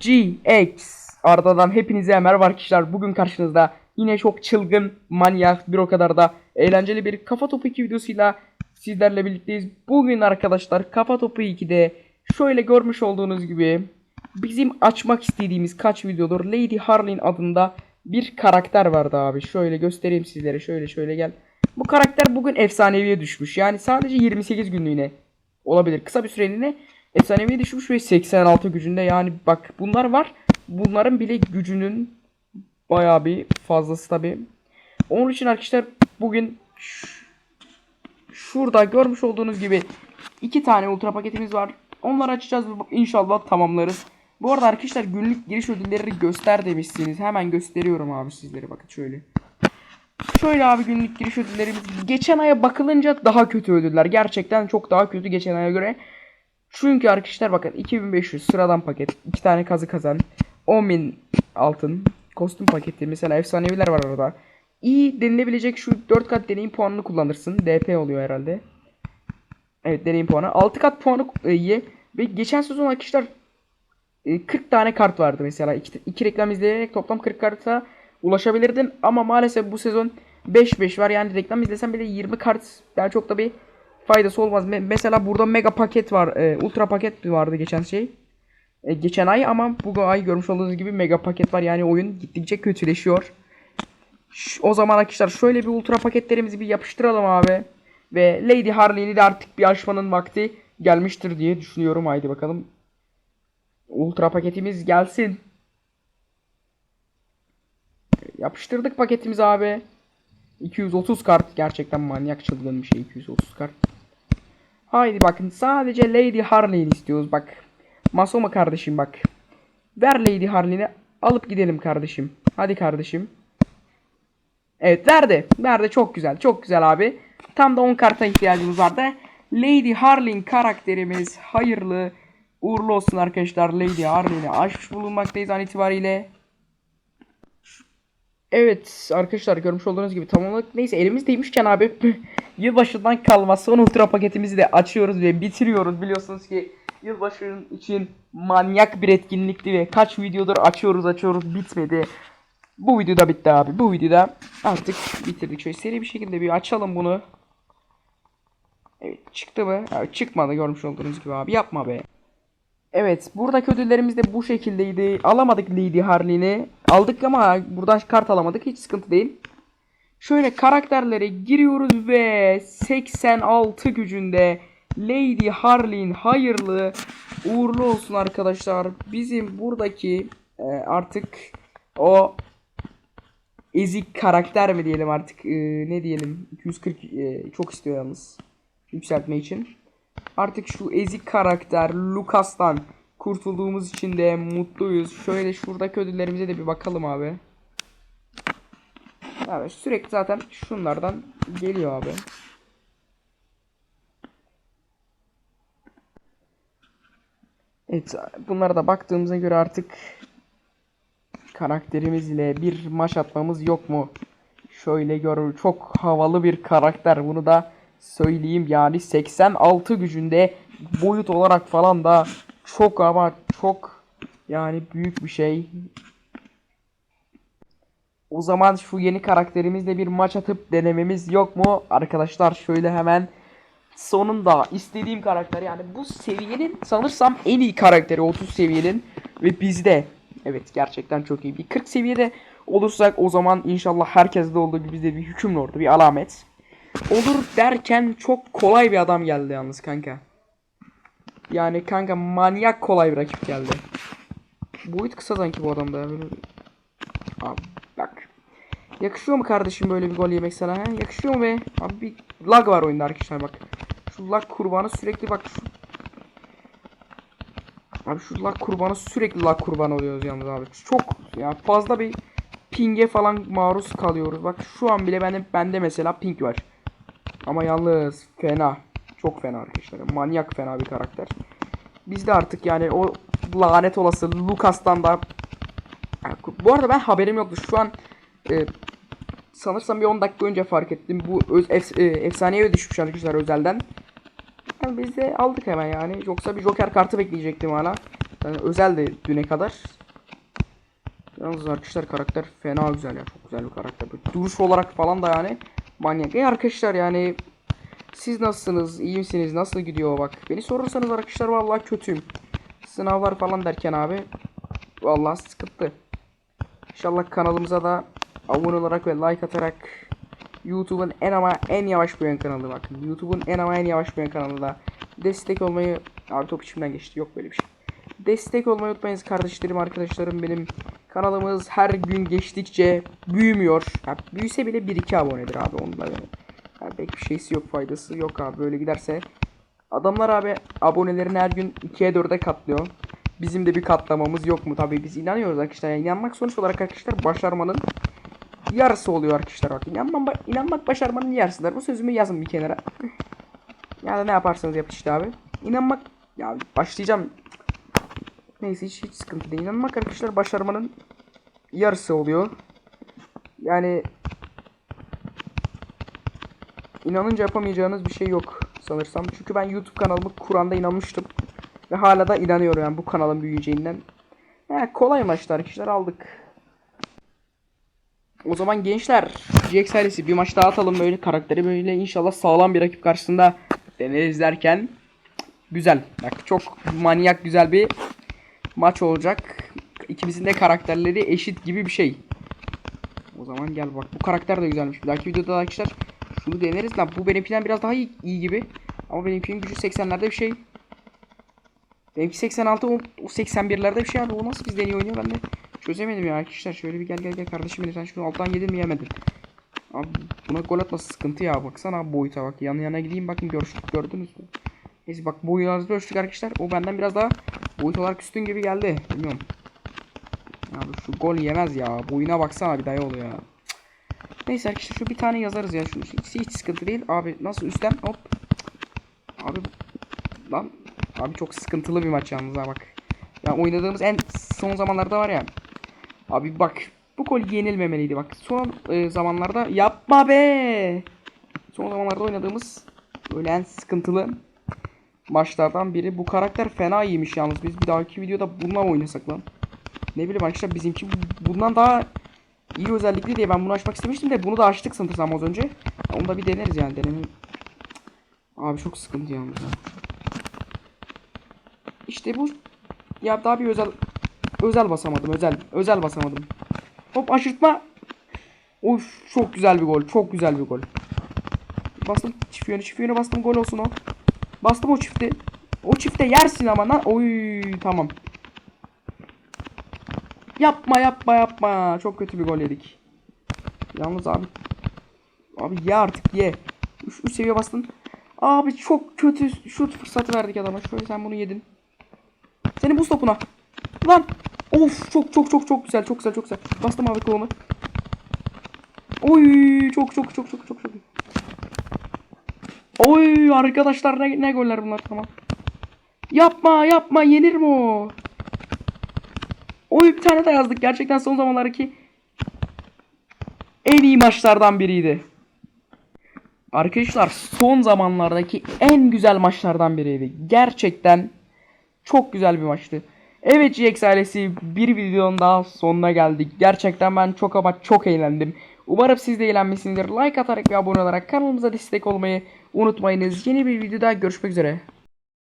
GX Arda'dan hepinize merhaba arkadaşlar. Bugün karşınızda yine çok çılgın, manyak, bir o kadar da eğlenceli bir Kafa Topu 2 videosuyla sizlerle birlikteyiz. Bugün arkadaşlar Kafa Topu 2'de şöyle görmüş olduğunuz gibi bizim açmak istediğimiz kaç videodur Lady Harlin adında bir karakter vardı abi. Şöyle göstereyim sizlere. Şöyle şöyle gel. Bu karakter bugün efsaneviye düşmüş. Yani sadece 28 günlüğüne olabilir. Kısa bir süreliğine efsaneviye düşmüş ve 86 gücünde. Yani bak bunlar var. Bunların bile gücünün bayağı bir fazlası tabi. Onun için arkadaşlar bugün şurada görmüş olduğunuz gibi iki tane ultra paketimiz var. Onları açacağız ve inşallah tamamlarız. Bu arada arkadaşlar günlük giriş ödülleri göster demişsiniz. Hemen gösteriyorum abi sizlere bakın şöyle. Şöyle abi günlük giriş ödüllerimiz geçen aya bakılınca daha kötü ödüller. Gerçekten çok daha kötü geçen aya göre. Çünkü arkadaşlar bakın 2500 sıradan paket, 2 tane kazı kazan, 10.000 altın, kostüm paketi mesela efsaneviler var orada. İyi denilebilecek şu 4 kat deneyim puanını kullanırsın. DP oluyor herhalde. Evet deneyim puanı. 6 kat puanı e. Ve geçen sezon arkadaşlar e, 40 tane kart vardı mesela. 2 reklam izleyerek toplam 40 karta ulaşabilirdin. Ama maalesef bu sezon 5-5 var. Yani reklam izlesen bile 20 kart yani çok da bir faydası olmaz. Me- mesela burada mega paket var. e, ultra paket vardı geçen şey. E, geçen ay ama bu ay görmüş olduğunuz gibi mega paket var. Yani oyun gittikçe kötüleşiyor. Ş- o zaman arkadaşlar şöyle bir ultra paketlerimizi bir yapıştıralım abi. Ve Lady Harley'ni de artık bir açmanın vakti gelmiştir diye düşünüyorum. Haydi bakalım. Ultra paketimiz gelsin. Yapıştırdık paketimizi abi. 230 kart gerçekten manyak çılgın bir şey 230 kart. Haydi bakın sadece Lady Harley'ni istiyoruz bak. Masoma kardeşim bak. Ver Lady Harley'ni alıp gidelim kardeşim. Hadi kardeşim. Evet verdi. Verdi çok güzel. Çok güzel abi. Tam da 10 karta ihtiyacımız vardı. Lady Harlin karakterimiz hayırlı uğurlu olsun arkadaşlar. Lady Harlin'i açmış bulunmaktayız an itibariyle. Evet arkadaşlar görmüş olduğunuz gibi tamamladık. Neyse elimizdeymişken abi yılbaşından kalma son ultra paketimizi de açıyoruz ve bitiriyoruz. Biliyorsunuz ki yılbaşının için manyak bir etkinlikti ve kaç videodur açıyoruz açıyoruz bitmedi. Bu videoda bitti abi. Bu videoda artık bitirdik. Şöyle seri bir şekilde bir açalım bunu. Evet çıktı mı? Evet, çıkmadı görmüş olduğunuz gibi abi. Yapma be. Evet buradaki ödüllerimiz de bu şekildeydi. Alamadık Lady Harley'ni. Aldık ama buradan kart alamadık. Hiç sıkıntı değil. Şöyle karakterlere giriyoruz ve 86 gücünde Lady Harley'in hayırlı uğurlu olsun arkadaşlar. Bizim buradaki e, artık o ezik karakter mi diyelim artık e, ne diyelim 240 e, çok istiyor yalnız yükseltme için. Artık şu ezik karakter Lucas'tan kurtulduğumuz için de mutluyuz. Şöyle şuradaki ödüllerimize de bir bakalım abi. Evet sürekli zaten şunlardan geliyor abi. Evet bunlara da baktığımıza göre artık karakterimiz ile bir maç atmamız yok mu? Şöyle gör çok havalı bir karakter bunu da söyleyeyim yani 86 gücünde boyut olarak falan da çok ama çok yani büyük bir şey. O zaman şu yeni karakterimizle bir maç atıp denememiz yok mu? Arkadaşlar şöyle hemen sonunda istediğim karakter yani bu seviyenin sanırsam en iyi karakteri 30 seviyenin ve bizde evet gerçekten çok iyi bir 40 seviyede olursak o zaman inşallah herkeste olduğu gibi bizde bir hüküm orada bir alamet olur derken çok kolay bir adam geldi yalnız kanka yani kanka manyak kolay bir rakip geldi boyut kısa sanki bu adamda böyle abi bak yakışıyor mu kardeşim böyle bir gol yemek sana he? yakışıyor mu be abi bir lag var oyunda arkadaşlar bak şu lag kurbanı sürekli bak şu Abi şu lag kurbanı sürekli lag kurbanı oluyoruz yalnız abi. Çok ya fazla bir pinge falan maruz kalıyoruz. Bak şu an bile bende, bende mesela ping var. Ama yalnız fena. Çok fena arkadaşlar. Manyak fena bir karakter. Biz de artık yani o lanet olası Lucas'tan da bu arada ben haberim yoktu. Şu an e, sanırsam bir 10 dakika önce fark ettim. Bu öz, ef, e, efsaneye düşmüş arkadaşlar özelden. Yani biz de aldık hemen yani. Yoksa bir Joker kartı bekleyecektim hala. Yani özeldi düne kadar. Yalnız arkadaşlar karakter fena güzel ya. Çok güzel bir karakter. Duruş olarak falan da yani manyak. E arkadaşlar yani siz nasılsınız? İyi misiniz? Nasıl gidiyor bak. Beni sorursanız arkadaşlar vallahi kötüyüm. Sınavlar falan derken abi vallahi sıkıntı. İnşallah kanalımıza da abone olarak ve like atarak YouTube'un en ama en yavaş büyüyen kanalı bakın. YouTube'un en ama en yavaş büyüyen kanalı da destek olmayı abi top içimden geçti. Yok böyle bir şey. Destek olmayı unutmayınız kardeşlerim, arkadaşlarım benim. Kanalımız her gün geçtikçe büyümüyor. Ya büyüse bile 1-2 abonedir abi onda yani. Pek bir şeysi yok, faydası yok abi. Böyle giderse adamlar abi abonelerini her gün 2'ye 4'e katlıyor. Bizim de bir katlamamız yok mu? Tabii biz inanıyoruz arkadaşlar. Yani inanmak sonuç olarak arkadaşlar başarmanın yarısı oluyor arkadaşlar. Bak inanmak, inanmak başarmanın yarısıdır. Bu sözümü yazın bir kenara. ya da ne yaparsanız yapın işte abi. İnanmak ya başlayacağım. Neyse hiç, hiç sıkıntı değil. İnanmak arkadaşlar başarmanın yarısı oluyor. Yani inanınca yapamayacağınız bir şey yok sanırsam. Çünkü ben YouTube kanalımı Kur'an'da inanmıştım. Ve hala da inanıyorum yani bu kanalın büyüyeceğinden. Ya kolay maçlar arkadaşlar aldık. O zaman gençler GX ailesi bir maç daha atalım böyle karakteri böyle inşallah sağlam bir rakip karşısında deneriz derken güzel. Bak çok manyak güzel bir maç olacak. İkimizin de karakterleri eşit gibi bir şey. O zaman gel bak bu karakter de güzelmiş. Bir dahaki videoda arkadaşlar şunu deneriz lan. Bu benimkinden biraz daha iyi, iyi gibi. Ama benimkinin gücü 80'lerde bir şey. Benimki 86 o, o 81'lerde bir şey abi. O nasıl bizden iyi oynuyor ben de çözemedim ya arkadaşlar. Şöyle bir gel gel gel kardeşim benim sen şunu alttan yedin mi yemedin. Abi buna gol atması sıkıntı ya. Baksana abi boyuta bak. Yan yana gideyim bakın görüştük gördünüz mü? Neyse bak boyularımızı ölçtük arkadaşlar. O benden biraz daha boyut olarak üstün gibi geldi. Bilmiyorum. Abi şu gol yemez ya. Boyuna baksana bir dayı oluyor ya. Neyse arkadaşlar şu bir tane yazarız ya. Şu hiç, hiç sıkıntı değil. Abi nasıl üstten hop. Abi lan abi çok sıkıntılı bir maç yalnız ha bak. Ya oynadığımız en son zamanlarda var ya. Abi bak bu gol yenilmemeliydi bak. Son e, zamanlarda yapma be. Son zamanlarda oynadığımız böyle en sıkıntılı maçlardan biri. Bu karakter fena iyiymiş yalnız. Biz bir dahaki videoda bununla oynasak lan? Ne bileyim arkadaşlar bizimki bundan daha iyi özellikli diye ben bunu açmak istemiştim de bunu da açtık sanırsam az önce. Ya Onu da bir deneriz yani deneme. Abi çok sıkıntı yalnız. ya. İşte bu ya daha bir özel özel basamadım özel özel basamadım. Hop aşırtma. Of çok güzel bir gol. Çok güzel bir gol. Bastım çift yönü çift yönü bastım gol olsun o. Bastım o çifti. O çifte yersin ama lan. Oy tamam. Yapma yapma yapma. Çok kötü bir gol yedik. Yalnız abi. Abi ye artık ye. 3 seviye bastın. Abi çok kötü şut fırsatı verdik adama. Şöyle sen bunu yedin. Senin bu topuna. Lan. Of çok çok çok çok güzel çok güzel çok güzel. Bastım abi kolumu. Oy çok çok çok çok çok çok. Oy arkadaşlar ne, ne goller bunlar tamam. Yapma yapma yenir mi o? Oy bir tane de yazdık. Gerçekten son zamanlardaki en iyi maçlardan biriydi. Arkadaşlar son zamanlardaki en güzel maçlardan biriydi. Gerçekten çok güzel bir maçtı. Evet GX ailesi bir videonun daha sonuna geldik. Gerçekten ben çok ama çok eğlendim. Umarım siz de eğlenmişsinizdir. Like atarak ve abone olarak kanalımıza destek olmayı unutmayınız. Yeni bir videoda görüşmek üzere.